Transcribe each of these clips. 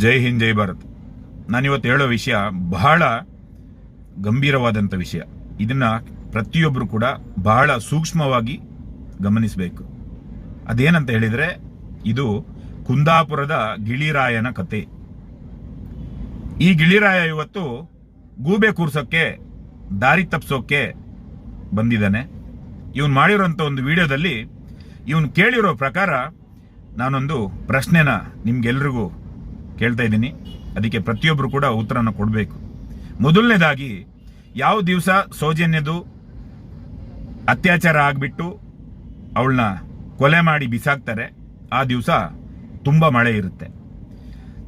ಜೈ ಹಿಂದ್, ಜೈ ಭಾರತ್. ನಾನಿವತ್ತು ಹೇಳೋ ವಿಷಯ ಬಹಳ ಗಂಭೀರವಾದಂಥ ವಿಷಯ. ಇದನ್ನು ಪ್ರತಿಯೊಬ್ಬರು ಕೂಡ ಬಹಳ ಸೂಕ್ಷ್ಮವಾಗಿ ಗಮನಿಸಬೇಕು. ಅದೇನಂತ ಹೇಳಿದರೆ, ಇದು ಕುಂದಾಪುರದ ಗಿಳಿರಾಯನ ಕತೆ. ಈ ಗಿಳಿರಾಯ ಇವತ್ತು ಗೂಬೆ ಕೂರ್ಸೋಕ್ಕೆ, ದಾರಿ ತಪ್ಪಿಸೋಕ್ಕೆ ಬಂದಿದ್ದಾನೆ. ಇವನು ಮಾಡಿರೋಂಥ ಒಂದು ವಿಡಿಯೋದಲ್ಲಿ ಇವನು ಕೇಳಿರೋ ಪ್ರಕಾರ ನಾನೊಂದು ಪ್ರಶ್ನೆನ ನಿಮ್ಗೆಲ್ರಿಗೂ ಕೇಳ್ತಾ ಇದ್ದೀನಿ. ಅದಕ್ಕೆ ಪ್ರತಿಯೊಬ್ಬರು ಕೂಡ ಉತ್ತರನ ಕೊಡಬೇಕು. ಮೊದಲನೇದಾಗಿ, ಯಾವ ದಿವಸ ಸೌಜನ್ಯದು ಅತ್ಯಾಚಾರ ಆಗಿಬಿಟ್ಟು ಅವಳನ್ನ ಕೊಲೆ ಮಾಡಿ ಬಿಸಾಕ್ತಾರೆ, ಆ ದಿವಸ ತುಂಬ ಮಳೆ ಇರುತ್ತೆ.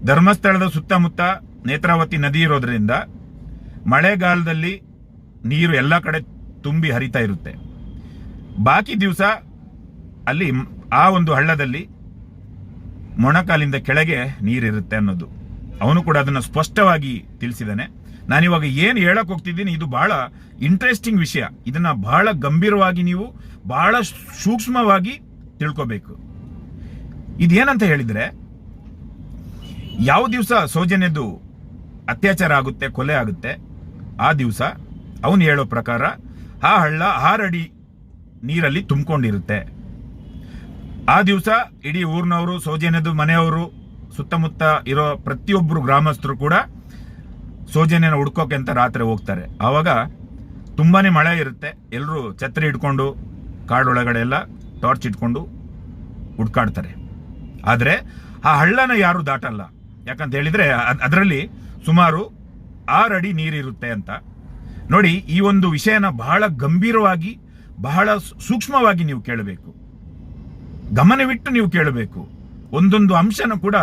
ಧರ್ಮಸ್ಥಳದ ಸುತ್ತಮುತ್ತ ನೇತ್ರಾವತಿ ನದಿ ಇರೋದ್ರಿಂದ ಮಳೆಗಾಲದಲ್ಲಿ ನೀರು ಎಲ್ಲ ಕಡೆ ತುಂಬಿ ಹರಿತಾ ಇರುತ್ತೆ. ಬಾಕಿ ದಿವಸ ಅಲ್ಲಿ ಆ ಒಂದು ಹಳ್ಳದಲ್ಲಿ ಮೊಣಕಾಲಿಂದ ಕೆಳಗೆ ನೀರಿರುತ್ತೆ ಅನ್ನೋದು. ಅವನು ಕೂಡ ಅದನ್ನು ಸ್ಪಷ್ಟವಾಗಿ ತಿಳಿಸಿದಾನೆ ನಾನಿವಾಗ ಏನು ಹೇಳಕ್ ಹೋಗ್ತಿದ್ದೀನಿ, ಇದು ಬಹಳ ಇಂಟ್ರೆಸ್ಟಿಂಗ್ ವಿಷಯ. ಇದನ್ನ ಬಹಳ ಗಂಭೀರವಾಗಿ ನೀವು ಬಹಳ ಸೂಕ್ಷ್ಮವಾಗಿ ತಿಳ್ಕೋಬೇಕು. ಇದೇನಂತ ಹೇಳಿದ್ರೆ, ಯಾವ ದಿವಸ ಸೌಜನ್ಯದ್ದು ಅತ್ಯಾಚಾರ ಆಗುತ್ತೆ, ಕೊಲೆ ಆಗುತ್ತೆ, ಆ ದಿವಸ ಅವನು ಹೇಳೋ ಪ್ರಕಾರ, ಆ ಹಳ್ಳ ಆರಡಿ ನೀರಲ್ಲಿ ತುಂಬಿಕೊಂಡಿರುತ್ತೆ. ಆ ದಿವಸ ಇಡೀ ಊರಿನವರು ಸೌಜನ್ಯದ ಮನೆಯವರು, ಸುತ್ತಮುತ್ತ ಇರೋ ಪ್ರತಿಯೊಬ್ಬರು ಗ್ರಾಮಸ್ಥರು ಕೂಡ ಸೌಜನ್ಯನ ಹುಡ್ಕೋಕೆ ಅಂತ ರಾತ್ರಿ ಹೋಗ್ತಾರೆ. ಆವಾಗ ತುಂಬಾನೇ ಮಳೆ ಇರುತ್ತೆ. ಎಲ್ಲರೂ ಛತ್ರಿ ಇಟ್ಕೊಂಡು ಕಾಡೊಳಗಡೆ ಎಲ್ಲ ಟಾರ್ಚ್ ಇಟ್ಕೊಂಡು ಹುಡ್ಕಾಡ್ತಾರೆ. ಆದರೆ ಆ ಹಳ್ಳನ ಯಾರು ದಾಟಲ್ಲ. ಯಾಕಂತ ಹೇಳಿದ್ರೆ ಅದರಲ್ಲಿ ಸುಮಾರು ಆರು ಅಡಿ ನೀರಿರುತ್ತೆ ಅಂತ. ನೋಡಿ, ಈ ಒಂದು ವಿಷಯನ ಬಹಳ ಗಂಭೀರವಾಗಿ, ಬಹಳ ಸೂಕ್ಷ್ಮವಾಗಿ ನೀವು ಕೇಳಬೇಕು. ಗಮನವಿಟ್ಟು ನೀವು ಕೇಳಬೇಕು. ಒಂದೊಂದು ಅಂಶನ ಕೂಡ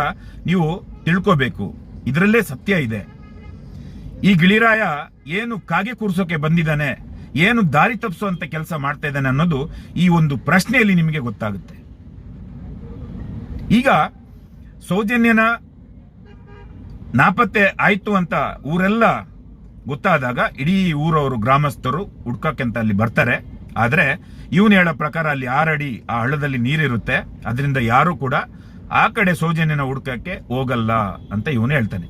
ನೀವು ತಿಳ್ಕೋಬೇಕು. ಇದರಲ್ಲೇ ಸತ್ಯ ಇದೆ. ಈ ಗಿಳಿರಾಯ ಏನು ಕಾಗೆ ಕೂರಿಸೋಕೆ ಬಂದಿದ್ದಾನೆ, ಏನು ದಾರಿ ತಪ್ಪಿಸುವಂತ ಕೆಲಸ ಮಾಡ್ತಾ ಇದ್ದಾನೆ ಅನ್ನೋದು ಈ ಒಂದು ಪ್ರಶ್ನೆಯಲ್ಲಿ ನಿಮಗೆ ಗೊತ್ತಾಗುತ್ತೆ. ಈಗ ಸೌಜನ್ಯನ ನಾಪತ್ತೆ ಆಯ್ತು ಅಂತ ಊರೆಲ್ಲ ಗೊತ್ತಾದಾಗ ಇಡೀ ಊರವರು ಗ್ರಾಮಸ್ಥರು ಹುಡ್ಕಕ್ಕೆ ಅಲ್ಲಿ ಬರ್ತಾರೆ. ಆದ್ರೆ ಇವನು ಹೇಳೋ ಪ್ರಕಾರ ಅಲ್ಲಿ ಆರಡಿ ಆ ಹಳ್ಳದಲ್ಲಿ ನೀರಿರುತ್ತೆ. ಅದರಿಂದ ಯಾರು ಕೂಡ ಆ ಕಡೆ ಸೌಜನ್ಯನ ಹುಡುಕಕ್ಕೆ ಹೋಗಲ್ಲ ಅಂತ ಇವನು ಹೇಳ್ತಾನೆ.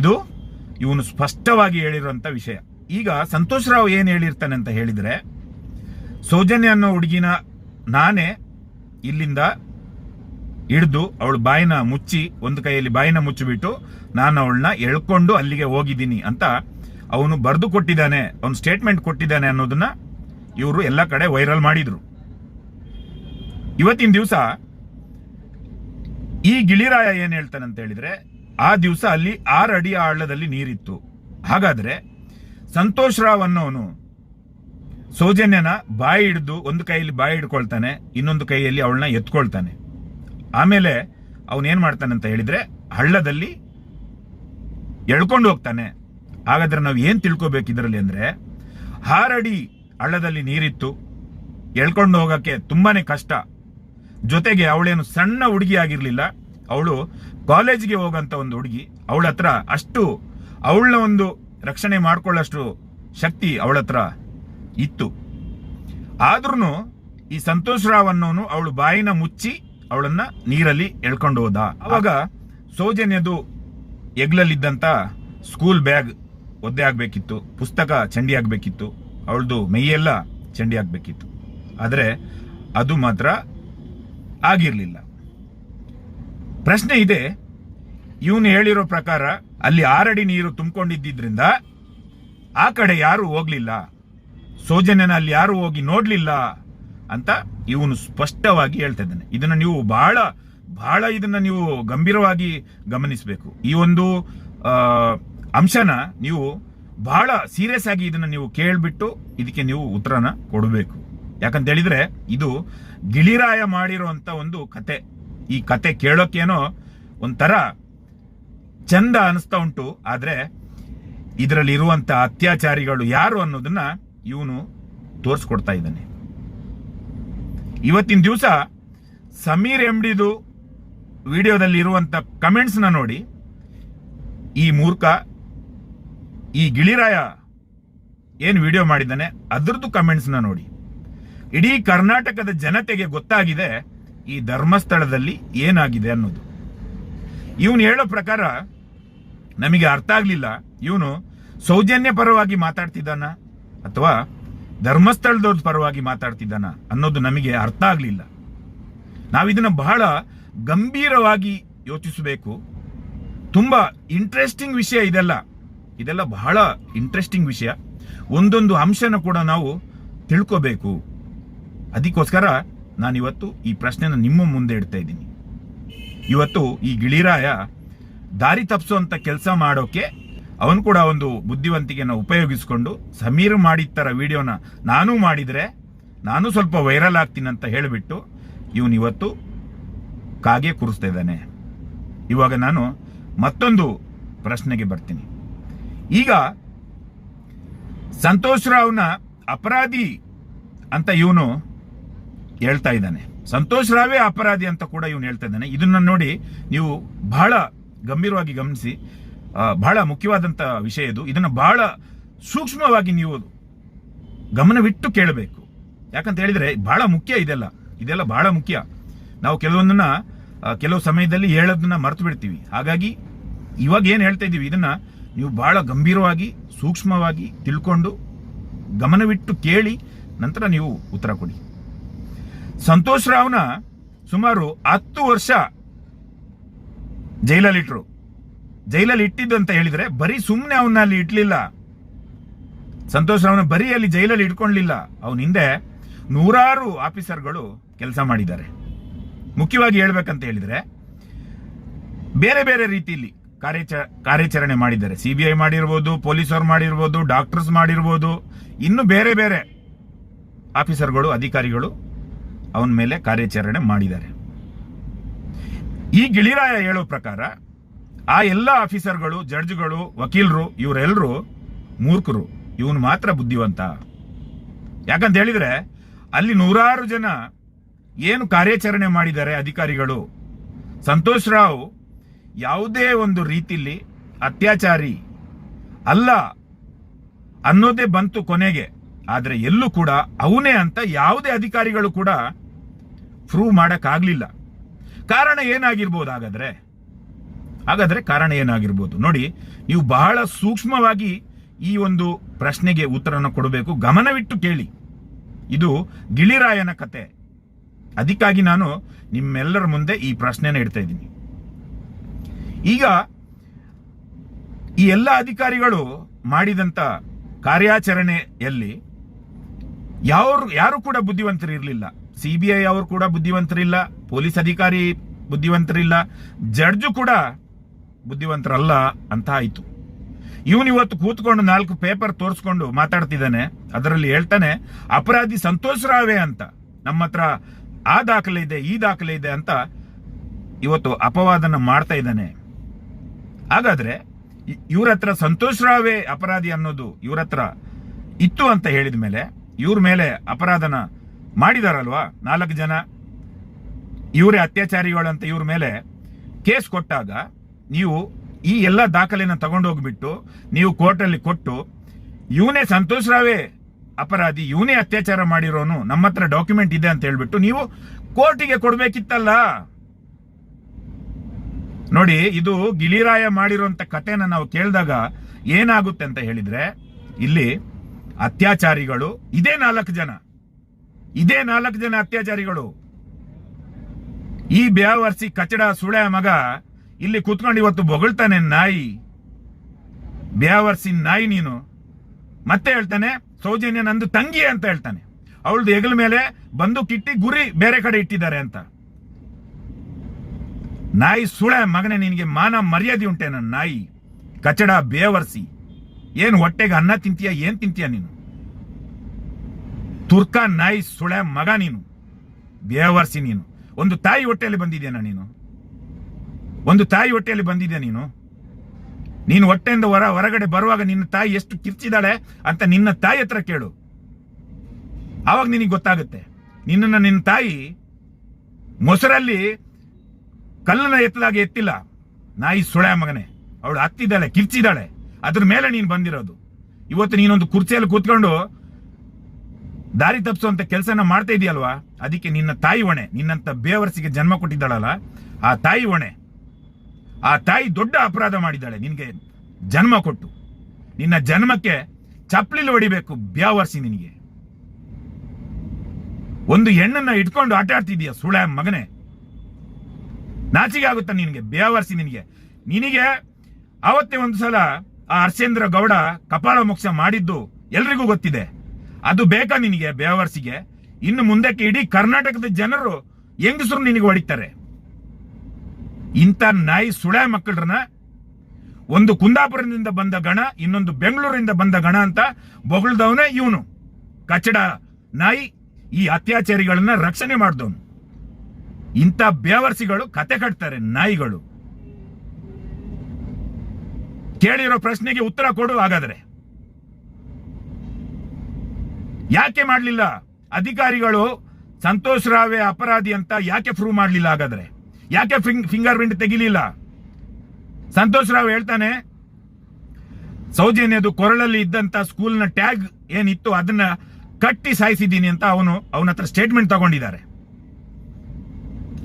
ಇದು ಇವನು ಸ್ಪಷ್ಟವಾಗಿ ಹೇಳಿರುವಂತ ವಿಷಯ. ಈಗ ಸಂತೋಷ್ ರಾವ್ ಏನು ಹೇಳಿರ್ತಾನೆ ಅಂತ ಹೇಳಿದ್ರೆ ಸೌಜನ್ಯ ಅನ್ನೋ ಹುಡುಗಿನ ನಾನೇ ಇಲ್ಲಿಂದ ಹಿಡಿದು ಅವಳ ಬಾಯಿನ ಮುಚ್ಚಿ ಒಂದು ಕೈಯಲ್ಲಿ ಬಾಯಿನ ಮುಚ್ಚಿಬಿಟ್ಟು ನಾನು ಅವಳನ್ನ ಎಳ್ಕೊಂಡು ಅಲ್ಲಿಗೆ ಹೋಗಿದ್ದೀನಿ ಅಂತ ಅವನು ಬರೆದು ಕೊಟ್ಟಿದ್ದಾನೆ, ಅವನು ಸ್ಟೇಟ್ಮೆಂಟ್ ಕೊಟ್ಟಿದ್ದಾನೆ ಅನ್ನೋದನ್ನ ಇವರು ಎಲ್ಲ ಕಡೆ ವೈರಲ್ ಮಾಡಿದ್ರು. ಇವತ್ತಿನ ದಿವಸ ಈ ಗಿಳಿರಾಯ ಏನ್ ಹೇಳ್ತಾನೆ ಅಂತ ಹೇಳಿದ್ರೆ, ಆ ದಿವಸ ಅಲ್ಲಿ ಆರು ಅಡಿ ಆಳದಲ್ಲಿ ನೀರಿತ್ತು. ಹಾಗಾದ್ರೆ ಸಂತೋಷ್ ರಾವ್ ಅನ್ನೋನು ಸೌಜನ್ಯನ ಬಾಯಿ ಹಿಡಿದು ಒಂದು ಕೈಯಲ್ಲಿ ಬಾಯಿ ಹಿಡ್ಕೊಳ್ತಾನೆ, ಇನ್ನೊಂದು ಕೈಯಲ್ಲಿ ಅವಳನ್ನ ಎತ್ಕೊಳ್ತಾನೆ. ಆಮೇಲೆ ಅವನೇನ್ ಮಾಡ್ತಾನೆ ಅಂತ ಹೇಳಿದ್ರೆ ಹಳ್ಳದಲ್ಲಿ ಎಳ್ಕೊಂಡು ಹೋಗ್ತಾನೆ. ಹಾಗಾದ್ರೆ ನಾವು ಏನ್ ತಿಳ್ಕೊಬೇಕು ಇದರಲ್ಲಿ ಅಂದ್ರೆ ಹಾರಡಿ ಹಳ್ಳದಲ್ಲಿ ನೀರಿತ್ತು. ಎಳ್ಕೊಂಡು ಹೋಗಕ್ಕೆ ತುಂಬಾನೇ ಕಷ್ಟ. ಜೊತೆಗೆ ಅವಳೇನು ಸಣ್ಣ ಹುಡುಗಿ ಆಗಿರಲಿಲ್ಲ. ಅವಳು ಕಾಲೇಜಿಗೆ ಹೋಗಂತ ಒಂದು ಹುಡುಗಿ. ಅವಳ ಹತ್ರ ಅಷ್ಟು ಅವಳನ್ನ ಒಂದು ರಕ್ಷಣೆ ಮಾಡ್ಕೊಳ್ಳೋಷ್ಟು ಶಕ್ತಿ ಅವಳ ಹತ್ರ ಇತ್ತು. ಆದ್ರೂ ಈ ಸಂತೋಷ್ ರಾವ್ ಅನ್ನೋನು ಅವಳು ಬಾಯಿನ ಮುಚ್ಚಿ ಅವಳನ್ನ ನೀರಲ್ಲಿ ಎಳ್ಕೊಂಡು ಹೋದ. ಅವಾಗ ಸೌಜನ್ಯದು ಎಗ್ಲಲ್ಲಿದ್ದಂಥ ಸ್ಕೂಲ್ ಬ್ಯಾಗ್ ಒದ್ದೆ ಆಗಬೇಕಿತ್ತು. ಪುಸ್ತಕ ಚಂಡಿ ಆಗ್ಬೇಕಿತ್ತು. ಅವಳದು ಮೈಯೆಲ್ಲ ಚಂಡಿ ಆಗಬೇಕಿತ್ತು ಆದರೆ ಅದು ಮಾತ್ರ ಆಗಿರಲಿಲ್ಲ. ಪ್ರಶ್ನೆ ಇದೆ, ಇವನು ಹೇಳಿರೋ ಪ್ರಕಾರ ಅಲ್ಲಿ ಆರಡಿ ನೀರು ತುಂಬಿಕೊಂಡಿದ್ದರಿಂದ ಆ ಕಡೆ ಯಾರು ಹೋಗಲಿಲ್ಲ, ಸೌಜನ್ಯನ ಅಲ್ಲಿ ಯಾರು ಹೋಗಿ ನೋಡಲಿಲ್ಲ ಅಂತ ಇವನು ಸ್ಪಷ್ಟವಾಗಿ ಹೇಳ್ತಾ ಇದ್ದಾನೆ. ಇದನ್ನು ನೀವು ಬಹಳ ಬಹಳ ಇದನ್ನು ನೀವು ಗಂಭೀರವಾಗಿ ಗಮನಿಸಬೇಕು. ಈ ಒಂದು ಅಂಶನ ನೀವು ಬಹಳ ಸೀರಿಯಸ್ ಆಗಿ ಇದನ್ನ ನೀವು ಕೇಳಿಬಿಟ್ಟು ಇದಕ್ಕೆ ನೀವು ಉತ್ತರನ ಕೊಡಬೇಕು. ಯಾಕಂತ ಹೇಳಿದ್ರೆ ಇದು ಗಿಳಿರಾಯ ಮಾಡಿರುವಂತ ಒಂದು ಕತೆ. ಈ ಕತೆ ಕೇಳೋಕೇನೋ ಒಂಥರ ಚಂದ ಅನಿಸ್ತಾ ಉಂಟು. ಆದ್ರೆ ಇದರಲ್ಲಿ ಇರುವಂತ ಅತ್ಯಾಚಾರಿಗಳು ಯಾರು ಅನ್ನೋದನ್ನ ಇವನು ತೋರಿಸ್ಕೊಡ್ತಾ ಇದ್ದಾನೆ. ಇವತ್ತಿನ ದಿವಸ ಸಮೀರ್ ಎಂಬಿದು ವಿಡಿಯೋದಲ್ಲಿ ಇರುವಂತ ಕಮೆಂಟ್ಸ್ನ ನೋಡಿ ಈ ಮೂರ್ಖ ಈ ಗಿಳಿರಾಯ ಏನು ವಿಡಿಯೋ ಮಾಡಿದ್ದಾನೆ, ಅದರದ್ದು ಕಮೆಂಟ್ಸ್ನ ನೋಡಿ. ಇಡೀ ಕರ್ನಾಟಕದ ಜನತೆಗೆ ಗೊತ್ತಾಗಿದೆ ಈ ಧರ್ಮಸ್ಥಳದಲ್ಲಿ ಏನಾಗಿದೆ ಅನ್ನೋದು. ಇವನು ಹೇಳೋ ಪ್ರಕಾರ ನಮಗೆ ಅರ್ಥ ಆಗಲಿಲ್ಲ. ಇವನು ಸೌಜನ್ಯ ಪರವಾಗಿ ಮಾತಾಡ್ತಿದ್ದಾನ, ಅಥವಾ ಧರ್ಮಸ್ಥಳದವ್ರ ಪರವಾಗಿ ಮಾತಾಡ್ತಿದ್ದಾನ ಅನ್ನೋದು ನಮಗೆ ಅರ್ಥ ಆಗಲಿಲ್ಲ. ನಾವಿದನ್ನು ಬಹಳ ಗಂಭೀರವಾಗಿ ಯೋಚಿಸಬೇಕು. ತುಂಬ ಇಂಟ್ರೆಸ್ಟಿಂಗ್ ವಿಷಯ ಇದೆಲ್ಲ. ಇದೆಲ್ಲ ಬಹಳ ಇಂಟ್ರೆಸ್ಟಿಂಗ್ ವಿಷಯ. ಒಂದೊಂದು ಅಂಶನ ಕೂಡ ನಾವು ತಿಳ್ಕೋಬೇಕು. ಅದಕ್ಕೋಸ್ಕರ ನಾನಿವತ್ತು ಈ ಪ್ರಶ್ನೆನ ನಿಮ್ಮ ಮುಂದೆ ಇಡ್ತಾ ಇದ್ದೀನಿ. ಇವತ್ತು ಈ ಗಿಳಿರಾಯ ದಾರಿ ತಪ್ಪಿಸುವಂಥ ಕೆಲಸ ಮಾಡೋಕೆ ಅವನು ಕೂಡ ಒಂದು ಬುದ್ಧಿವಂತಿಕೆಯನ್ನು ಉಪಯೋಗಿಸಿಕೊಂಡು ಸಮೀರ್ ಮಾಡಿದ ಥರ ವಿಡಿಯೋನ ನಾನು ಮಾಡಿದರೆ ನಾನು ಸ್ವಲ್ಪ ವೈರಲ್ ಆಗ್ತೀನಿ ಅಂತ ಹೇಳಿಬಿಟ್ಟು ಇವನು ಇವತ್ತು ಕಾಗೆ ಕೂರಿಸ್ತಾ ಇದ್ದಾನೆ. ಇವಾಗ ನಾನು ಮತ್ತೊಂದು ಪ್ರಶ್ನೆಗೆ ಬರ್ತೀನಿ. ಈಗ ಸಂತೋಷ್ ರಾವ್ನ ಅಪರಾಧಿ ಅಂತ ಇವನು ಹೇಳ್ತಾ ಇದ್ದಾನೆ. ಸಂತೋಷ್ ರಾವೇ ಅಪರಾಧಿ ಅಂತ ಕೂಡ ಇವನು ಹೇಳ್ತಾ ಇದ್ದಾನೆ. ಇದನ್ನ ನೋಡಿ ನೀವು ಬಹಳ ಗಂಭೀರವಾಗಿ ಗಮನಿಸಿ. ಬಹಳ ಮುಖ್ಯವಾದಂತ ವಿಷಯ ಇದು. ಇದನ್ನ ಬಹಳ ಸೂಕ್ಷ್ಮವಾಗಿ ನೀವು ಗಮನವಿಟ್ಟು ಕೇಳಬೇಕು. ಯಾಕಂತ ಹೇಳಿದ್ರೆ ಬಹಳ ಮುಖ್ಯ ಇದೆಲ್ಲ. ಇದೆಲ್ಲ ಬಹಳ ಮುಖ್ಯ. ನಾವು ಕೆಲವೊಂದನ್ನ ಕೆಲವು ಸಮಯದಲ್ಲಿ ಹೇಳೋದನ್ನ ಮರೆತು ಬಿಡ್ತೀವಿ. ಹಾಗಾಗಿ ಇವಾಗ ಏನು ಹೇಳ್ತಾ ಇದ್ದೀವಿ ಇದನ್ನ ನೀವು ಬಹಳ ಗಂಭೀರವಾಗಿ, ಸೂಕ್ಷ್ಮವಾಗಿ ತಿಳ್ಕೊಂಡು ಗಮನವಿಟ್ಟು ಕೇಳಿ ನಂತರ ನೀವು ಉತ್ತರ ಕೊಡಿ. ಸಂತೋಷ್ ರಾವ್ನ ಸುಮಾರು ಹತ್ತು ವರ್ಷ ಜೈಲಲ್ಲಿ ಇಟ್ರು. ಜೈಲಲ್ಲಿ ಇಟ್ಟಿದ್ದು ಅಂತ ಹೇಳಿದ್ರೆ ಬರೀ ಸುಮ್ಮನೆ ಅವನ್ನ ಅಲ್ಲಿ ಇಟ್ಲಿಲ್ಲ. ಸಂತೋಷ್ ರಾವ್ನ ಬರೀ ಅಲ್ಲಿ ಜೈಲಲ್ಲಿ ಇಟ್ಕೊಳ್ಳಿಲ್ಲ ಅವನ ಹಿಂದೆ ನೂರಾರು ಆಫೀಸರ್ಗಳು ಕೆಲಸ ಮಾಡಿದ್ದಾರೆ. ಮುಖ್ಯವಾಗಿ ಹೇಳ್ಬೇಕಂತ ಹೇಳಿದ್ರೆ, ಬೇರೆ ಬೇರೆ ರೀತಿಯಲ್ಲಿ ಕಾರ್ಯಾಚ, ಕಾರ್ಯಾಚರಣೆ ಮಾಡಿದ್ದಾರೆ. ಸಿಬಿಐ ಮಾಡಿರ್ಬೋದು ಪೊಲೀಸರು ಮಾಡಿರ್ಬೋದು ಡಾಕ್ಟರ್ಸ್ ಮಾಡಿರ್ಬೋದು, ಇನ್ನು ಬೇರೆ ಬೇರೆ ಆಫೀಸರ್ಗಳು ಅಧಿಕಾರಿಗಳು ಅವನ ಮೇಲೆ ಕಾರ್ಯಾಚರಣೆ ಮಾಡಿದ್ದಾರೆ. ಈ ಗಿಳಿರಾಯ ಹೇಳೋ ಪ್ರಕಾರ, ಆ ಎಲ್ಲ ಆಫೀಸರ್ಗಳು ಜಡ್ಜ್ಗಳು ವಕೀಲರು ಇವರೆಲ್ಲರೂ ಮೂರ್ಖರು. ಇವನು ಮಾತ್ರ ಬುದ್ಧಿವಂತ. ಯಾಕಂತ ಹೇಳಿದ್ರೆ, ಅಲ್ಲಿ ನೂರಾರು ಜನ ಏನು ಕಾರ್ಯಾಚರಣೆ ಮಾಡಿದ್ದಾರೆ ಅಧಿಕಾರಿಗಳು? ಸಂತೋಷ್ ರಾವ್ ಯಾವುದೇ ಒಂದು ರೀತಿಲಿ ಅತ್ಯಾಚಾರಿ ಅಲ್ಲ ಅನ್ನೋದೇ ಬಂತು ಕೊನೆಗೆ. ಆದರೆ ಎಲ್ಲೂ ಕೂಡ ಅವನೇ ಅಂತ ಯಾವುದೇ ಅಧಿಕಾರಿಗಳು ಕೂಡ ಪ್ರೂವ್ ಮಾಡೋಕ್ಕಾಗಲಿಲ್ಲ. ಕಾರಣ ಏನಾಗಿರ್ಬೋದು ಹಾಗಾದರೆ ಹಾಗಾದರೆ ಕಾರಣ ಏನಾಗಿರ್ಬೋದು? ನೋಡಿ, ನೀವು ಬಹಳ ಸೂಕ್ಷ್ಮವಾಗಿ ಈ ಒಂದು ಪ್ರಶ್ನೆಗೆ ಉತ್ತರನ ಕೊಡಬೇಕು. ಗಮನವಿಟ್ಟು ಕೇಳಿ. ಇದು ಗಿಳಿರಾಯನ ಕತೆ. ಅದಕ್ಕಾಗಿ ನಾನು ನಿಮ್ಮೆಲ್ಲರ ಮುಂದೆ ಈ ಪ್ರಶ್ನೆನ ಇಡ್ತಾ ಇದ್ದೀನಿ. ಈಗ ಈ ಎಲ್ಲ ಅಧಿಕಾರಿಗಳು ಮಾಡಿದಂತ ಕಾರ್ಯಾಚರಣೆಯಲ್ಲಿ ಯಾರು ಯಾರು ಕೂಡ ಬುದ್ಧಿವಂತರು ಇರಲಿಲ್ಲ ಐ ಅವರು ಕೂಡ ಬುದ್ಧಿವಂತರಿಲ್ಲ, ಪೊಲೀಸ್ ಅಧಿಕಾರಿ ಬುದ್ಧಿವಂತರಿಲ್ಲ, ಜಡ್ಜು ಕೂಡ ಬುದ್ಧಿವಂತರಲ್ಲ ಅಂತ ಆಯಿತು. ಇವನು ಇವತ್ತು ಕೂತ್ಕೊಂಡು ನಾಲ್ಕು ಪೇಪರ್ ತೋರಿಸ್ಕೊಂಡು ಮಾತಾಡ್ತಿದ್ದಾನೆ, ಅದರಲ್ಲಿ ಹೇಳ್ತಾನೆ, ಅಪರಾಧಿ ಸಂತೋಷ ರಾವೆ ಅಂತ, ನಮ್ಮ ಹತ್ರ ಆ ದಾಖಲೆ ಇದೆ, ಈ ದಾಖಲೆ ಇದೆ ಅಂತ ಇವತ್ತು ಅಪವಾದನ ಮಾಡ್ತಾ ಇದ್ದಾನೆ. ಹಾಗಾದ್ರೆ ಇವ್ರ ಹತ್ರ ಸಂತೋಷ್ ರಾವೇ ಅಪರಾಧಿ ಅನ್ನೋದು ಇವ್ರ ಹತ್ರ ಇತ್ತು ಅಂತ ಹೇಳಿದ ಮೇಲೆ ಇವ್ರ ಮೇಲೆ ಅಪರಾಧನ ಮಾಡಿದಾರಲ್ವಾ? ನಾಲ್ಕು ಜನ. ಇವರೇ ಅಂತ ಇವ್ರ ಮೇಲೆ ಕೇಸ್ ಕೊಟ್ಟಾಗ ನೀವು ಈ ಎಲ್ಲ ದಾಖಲೆನ ತಗೊಂಡೋಗ್ಬಿಟ್ಟು ನೀವು ಕೋರ್ಟಲ್ಲಿ ಕೊಟ್ಟು ಇವನೇ ಸಂತೋಷ್ ರಾವೇ ಅಪರಾಧಿ, ಇವನೇ ಅತ್ಯಾಚಾರ ಮಾಡಿರೋನು ನಮ್ಮ ಹತ್ರ ಡಾಕ್ಯುಮೆಂಟ್ ಇದೆ ಅಂತ ಹೇಳ್ಬಿಟ್ಟು ನೀವು ಕೋರ್ಟಿಗೆ ಕೊಡ್ಬೇಕಿತ್ತಲ್ಲ? ನೋಡಿ, ಇದು ಗಿಳಿರಾಯ ಮಾಡಿರುವಂತ ಕಥೆನ ನಾವು ಕೇಳಿದಾಗ ಏನಾಗುತ್ತೆ ಅಂತ ಹೇಳಿದ್ರೆ, ಇಲ್ಲಿ ಅತ್ಯಾಚಾರಿಗಳು, ಇದೇ ನಾಲ್ಕು ಜನ, ಇದೇ ನಾಲ್ಕು ಜನ ಅತ್ಯಾಚಾರಿಗಳು. ಈ ಬ್ಯಾವರ್ಸಿ ಕಚಡ ಸುಳೆ ಮಗ ಇಲ್ಲಿ ಕೂತ್ಕೊಂಡು ಇವತ್ತು ಬೊಗಳ್ತಾನೆ ನಾಯಿ. ಬ್ಯಾವರ್ಸಿ ನಾಯಿ ನೀನು. ಮತ್ತೆ ಹೇಳ್ತಾನೆ, ಸೌಜನ್ಯ ನಂದು ತಂಗಿ ಅಂತ ಹೇಳ್ತಾನೆ. ಅವಳದು ಹೆಗಲ ಮೇಲೆ ಬಂದು ಕಿಟ್ಟಿ ಗುರಿ ಬೇರೆ ಕಡೆ ಇಟ್ಟಿದ್ದಾರೆ ಅಂತ. ನಾಯಿ ಸುಳೆ ಮಗನೇ ನಿನಗೆ ಮಾನ ಮರ್ಯಾದೆ ಉಂಟೆ ನನ್ನ ನಾಯಿ. ಕಚಡ ಬೇವರ್ಸಿ. ಏನು ಹೊಟ್ಟೆಗೆ ಅನ್ನ ತಿಂತೀಯ, ಏನ್ ತಿಂತೀಯ ನೀನು? ತುರ್ಕ ನಾಯಿ ಸುಳೆ ಮಗ ನೀನು. ಬೇವರ್ಸಿ ನೀನು. ಒಂದು ತಾಯಿ ಹೊಟ್ಟೆಯಲ್ಲಿ ಬಂದಿದ್ಯಾನ ನೀನು? ಒಂದು ತಾಯಿ ಹೊಟ್ಟೆಯಲ್ಲಿ ಬಂದಿದ್ಯಾ ನೀನು? ನೀನು ಹೊಟ್ಟೆಯಿಂದ ಹೊರ, ಹೊರಗಡೆ ಬರುವಾಗ ನಿನ್ನ ತಾಯಿ ಎಷ್ಟು ಕಿರ್ಚಿದಾಳೆ ಅಂತ ನಿನ್ನ ತಾಯಿ ಹತ್ರ ಕೇಳು. ಆವಾಗ ನಿನಗೆ ಗೊತ್ತಾಗುತ್ತೆ. ನಿನ್ನನ್ನು ನಿನ್ನ ತಾಯಿ ಮೊಸರಲ್ಲಿ ಕಲ್ಲನ್ನ ಎತ್ತಲಾಗಿ ಎತ್ತಿಲ್ಲ. ನಾಯಿ ಸುಳೆ ಮಗನೇ. ಅವಳು ಹತ್ತಿದ್ದಾಳೆ ಕಿರ್ಚಿದಾಳೆ ಅದ್ರ ಮೇಲೆ ನೀನು ಬಂದಿರೋದು. ಇವತ್ತು ನೀನೊಂದು ಕುರ್ಚಿಯಲ್ಲಿ ಕೂತ್ಕೊಂಡು ದಾರಿ ತಪ್ಪಿಸುವಂತ ಕೆಲಸನ ಮಾಡ್ತಾ ಇದೆಯಲ್ವಾ? ಅದಕ್ಕೆ ನಿನ್ನ ತಾಯಿ ಹೊಣೆ. ನಿನ್ನಂತ ಬೇವರ್ಸಿಗೆ ಜನ್ಮ ಕೊಟ್ಟಿದ್ದಾಳಲ್ಲ? ಆ ತಾಯಿ ಹೊಣೆ. ಆ ತಾಯಿ ದೊಡ್ಡ ಅಪರಾಧ ಮಾಡಿದ್ದಾಳೆ. ನಿನಗೆ ಜನ್ಮ ಕೊಟ್ಟು. ನಿನ್ನ ಜನ್ಮಕ್ಕೆ ಚಪ್ಪಲಿಲ್ ಹೊಡಿಬೇಕು ಬ್ಯಾವರ್ಸಿ ನಿನಗೆ. ಒಂದು ಹೆಣ್ಣನ್ನ ಇಟ್ಕೊಂಡು ಆಟ ಆಡ್ತಿದೀಯ ಸುಳ ಮಗನೇ. ನಾಚಿಗೆ ಆಗುತ್ತೆ ನಿನಗೆ? ಬೇವರ್ಸಿ ನಿನಗೆ. ನಿನಗೆ ಅವತ್ತೇ ಒಂದು ಸಲ ಆ ಹರ್ಷೇಂದ್ರ ಗೌಡ ಕಪಾಳ ಮೋಕ್ಷ ಮಾಡಿದ್ದು ಎಲ್ರಿಗೂ ಗೊತ್ತಿದೆ. ಅದು ಬೇಕಾ ನಿನಗೆ ಬೇವರ್ಸಿಗೆ? ಇನ್ನು ಮುಂದಕ್ಕೆ ಇಡೀ ಕರ್ನಾಟಕದ ಜನರು ಹೆಂಗಸರು ನಿನಗೆ ಹೊಡಿತಾರೆ. ಇಂಥ ನಾಯಿ ಸುಳೆ ಮಕ್ಕಳನ್ನ ಒಂದು ಕುಂದಾಪುರದಿಂದ ಬಂದ ಗಣ, ಇನ್ನೊಂದು ಬೆಂಗಳೂರಿಂದ ಬಂದ ಗಣ ಅಂತ ಬೊಗಳ್ದವನೇ ಇವನು. ಕಚಡ ನಾಯಿ ಈ ಅತ್ಯಾಚಾರಿಗಳನ್ನ ರಕ್ಷಣೆ ಮಾಡಿದವನು. ಇಂಥ ಬೇವರ್ಸಿಗಳು, ಕತೆ ಕಟ್ತಾರೆ ನಾಯಿಗಳು. ಕೇಳಿರೋ ಪ್ರಶ್ನೆಗೆ ಉತ್ತರ ಕೊಡು ಹಾಗಾದ್ರೆ. ಯಾಕೆ ಮಾಡಲಿಲ್ಲ? ಅಧಿಕಾರಿಗಳು ಸಂತೋಷ್ ರಾವೆ ಅಪರಾಧಿ ಅಂತ ಯಾಕೆ ಪ್ರೂವ್ ಮಾಡಲಿಲ್ಲ ಹಾಗಾದ್ರೆ? ಯಾಕೆ ಫಿಂಗರ್ ಪ್ರಿಂಟ್ ತೆಗಿಲಿಲ್ಲ? ಸಂತೋಷ್ ರಾವ್ ಹೇಳ್ತಾನೆ, ಸೌಜನ್ಯದು ಕೊರಳಲ್ಲಿ ಇದ್ದಂತ ಸ್ಕೂಲ್ನ ಟ್ಯಾಗ್ ಏನಿತ್ತು ಅದನ್ನ ಕಟ್ಟಿ ಸಾಯಿಸಿದ್ದೀನಿ ಅಂತ ಅವನು ಅವನ ಹತ್ರ ಸ್ಟೇಟ್ಮೆಂಟ್ ತಗೊಂಡಿದ್ದಾರೆ.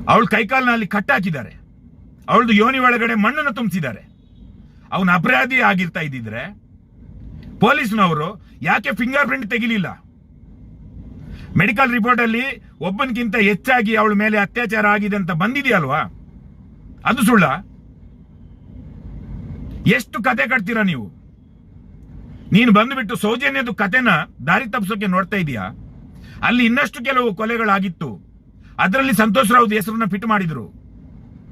ಅವಳ ಕೈಕಾಲಿನಲ್ಲಿ ಕಟ್ಟಾಕಿದ್ದಾರೆ. ಅವಳದು ಯೋನಿ ಒಳಗಡೆ ಮಣ್ಣನ್ನು ತುಂಬಿಸಿದ್ದಾರೆ. ಅವನ ಅಪರಾಧಿ ಆಗಿರ್ತಾ ಇದ್ದಿದ್ರೆ ಪೊಲೀಸ್ನವರು ಯಾಕೆ ಫಿಂಗರ್ ಪ್ರಿಂಟ್ ತೆಗಿಲಿಲ್ಲ? ಮೆಡಿಕಲ್ ರಿಪೋರ್ಟ್ ಅಲ್ಲಿ ಒಬ್ಬನಿಗಿಂತ ಹೆಚ್ಚಾಗಿ ಅವಳ ಮೇಲೆ ಅತ್ಯಾಚಾರ ಆಗಿದೆ ಅಂತ ಬಂದಿದೆಯಲ್ವಾ? ಅದು ಸುಳ್ಳ? ಎಷ್ಟು ಕತೆ ಕಟ್ತೀರಾ ನೀವು? ನೀನು ಬಂದುಬಿಟ್ಟು ಸೌಜನ್ಯದ ಕತೆನ ದಾರಿ ತಪ್ಪಿಸೋಕೆ ನೋಡ್ತಾ ಇದೀಯಾ? ಅಲ್ಲಿ ಇನ್ನಷ್ಟು ಕೆಲವು ಕೊಲೆಗಳಾಗಿತ್ತು. ಅದರಲ್ಲಿ ಸಂತೋಷ್ ರಾವ್ ಹೆಸರನ್ನ ಫಿಟ್ ಮಾಡಿದ್ರು.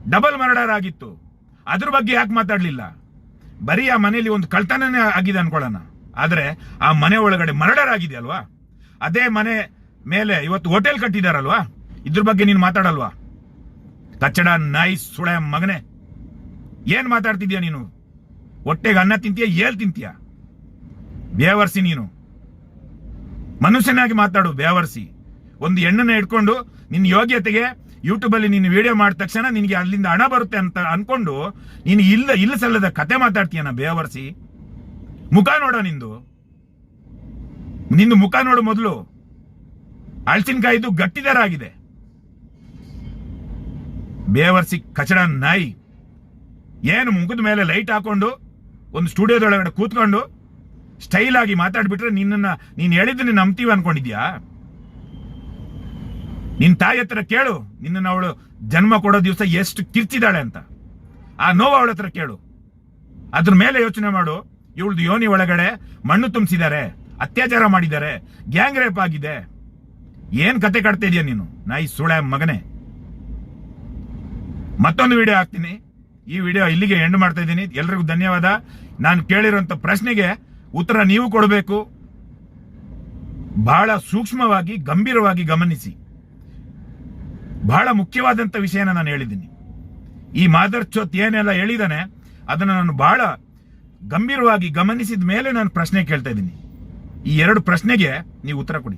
ಡಬಲ್ ಮರ್ಡರ್ ಆಗಿತ್ತು. ಅದ್ರ ಬಗ್ಗೆ ಯಾಕೆ ಮಾತಾಡಲಿಲ್ಲ? ಬರೀ ಆ ಮನೆಯಲ್ಲಿ ಒಂದು ಕಳ್ತನನೇ ಆಗಿದೆ ಅನ್ಕೊಳ್ಳೋಣ. ಆದರೆ ಆ ಮನೆ ಒಳಗಡೆ ಮರ್ಡರ್ ಆಗಿದೆ ಅಲ್ವಾ? ಅದೇ ಮನೆ ಮೇಲೆ ಇವತ್ತು ಹೋಟೆಲ್ ಕಟ್ಟಿದಾರಲ್ವಾ? ಇದ್ರ ಬಗ್ಗೆ ನೀನು ಮಾತಾಡಲ್ವಾ? ಕಚ್ಚಡ ನಾಯಿ ಸುಳೆ ಮಗನೆ. ಏನ್ ಮಾತಾಡ್ತಿದ್ಯಾ ನೀನು? ಹೊಟ್ಟೆಗೆ ಅನ್ನ ತಿಂತೀಯ, ಏಲ್ ತಿಂತೀಯ? ಬೇವರ್ಸಿ ನೀನು. ಮನುಷ್ಯನಾಗಿ ಮಾತಾಡು, ಬೇವರ್ಸಿ. ಒಂದು ಹೆಣ್ಣನ್ನ ಇಟ್ಕೊಂಡು ನಿನ್ನ ಯೋಗ್ಯತೆಗೆ ಯೂಟ್ಯೂಬಲ್ಲಿ ನೀನು ವಿಡಿಯೋ ಮಾಡಿದ ತಕ್ಷಣ ನಿನಗೆ ಅಲ್ಲಿಂದ ಹಣ ಬರುತ್ತೆ ಅಂತ ಅನ್ಕೊಂಡು ನೀನು ಇಲ್ಲ ಇಲ್ಲ ಸಲ್ಲದ ಕತೆ ಮಾತಾಡ್ತೀಯನ ಬೇವರ್ಸಿ? ಮುಖ ನೋಡೋ ನಿಂದು. ನಿಂದು ಮುಖ ನೋಡು ಮೊದಲು. ಅಳ್ಸಿನ್ಕಾಯಿದು ಗಟ್ಟಿದಾರ ಆಗಿದೆ ಬೇವರ್ಸಿ ಕಚಡ ನಾಯಿ. ಏನು ಮುಖದ ಮೇಲೆ ಲೈಟ್ ಹಾಕೊಂಡು ಒಂದು ಸ್ಟುಡಿಯೋದೊಳಗಡೆ ಕೂತ್ಕೊಂಡು ಸ್ಟೈಲ್ ಆಗಿ ಮಾತಾಡ್ಬಿಟ್ರೆ ನಿನ್ನನ್ನ, ನೀನು ಹೇಳಿದ್ದನ್ನ ನಂಬ್ತೀವಿ ಅನ್ಕೊಂಡಿದ್ಯಾ? ನಿನ್ ತಾಯಿ ಹತ್ರ ಕೇಳು, ನಿನ್ನನ್ನು ಅವಳು ಜನ್ಮ ಕೊಡೋ ದಿವಸ ಎಷ್ಟು ಕಿರ್ಚಿದಾಳೆ ಅಂತ. ಆ ನೋವು ಅವಳ ಹತ್ರ ಕೇಳು. ಅದ್ರ ಮೇಲೆ ಯೋಚನೆ ಮಾಡು, ಇವಳ್ದು ಯೋನಿ ಒಳಗಡೆ ಮಣ್ಣು ತುಂಬಿಸಿದ್ದಾರೆ, ಅತ್ಯಾಚಾರ ಮಾಡಿದ್ದಾರೆ, ಗ್ಯಾಂಗ್ ರೇಪ್ ಆಗಿದೆ. ಏನ್ ಕತೆ ಕಟ್ತಾ ಇದೀಯ ನೀನು? ನಾಯಿ ಸುಳೆ ಮಗನೇ. ಮತ್ತೊಂದು ವಿಡಿಯೋ ಹಾಕ್ತೀನಿ. ಈ ವಿಡಿಯೋ ಇಲ್ಲಿಗೆ ಎಂಡ್ ಮಾಡ್ತಾ ಇದ್ದೀನಿ. ಎಲ್ರಿಗೂ ಧನ್ಯವಾದ. ನಾನು ಕೇಳಿರುವಂತ ಪ್ರಶ್ನೆಗೆ ಉತ್ತರ ನೀವು ಕೊಡಬೇಕು. ಬಹಳ ಸೂಕ್ಷ್ಮವಾಗಿ, ಗಂಭೀರವಾಗಿ ಗಮನಿಸಿ. ಬಹಳ ಮುಖ್ಯವಾದಂಥ ವಿಷಯನ ನಾನು ಹೇಳಿದ್ದೀನಿ. ಈ ಮಾದರ್ ಚೋತ್ ಏನೆಲ್ಲ ಹೇಳಿದಾನೆ, ಅದನ್ನು ನಾನು ಬಹಳ ಗಂಭೀರವಾಗಿ ಗಮನಿಸಿದ ಮೇಲೆ ನಾನು ಪ್ರಶ್ನೆ ಕೇಳ್ತಾ ಇದ್ದೀನಿ. ಈ ಎರಡು ಪ್ರಶ್ನೆಗೆ ನೀವು ಉತ್ತರ ಕೊಡಿ.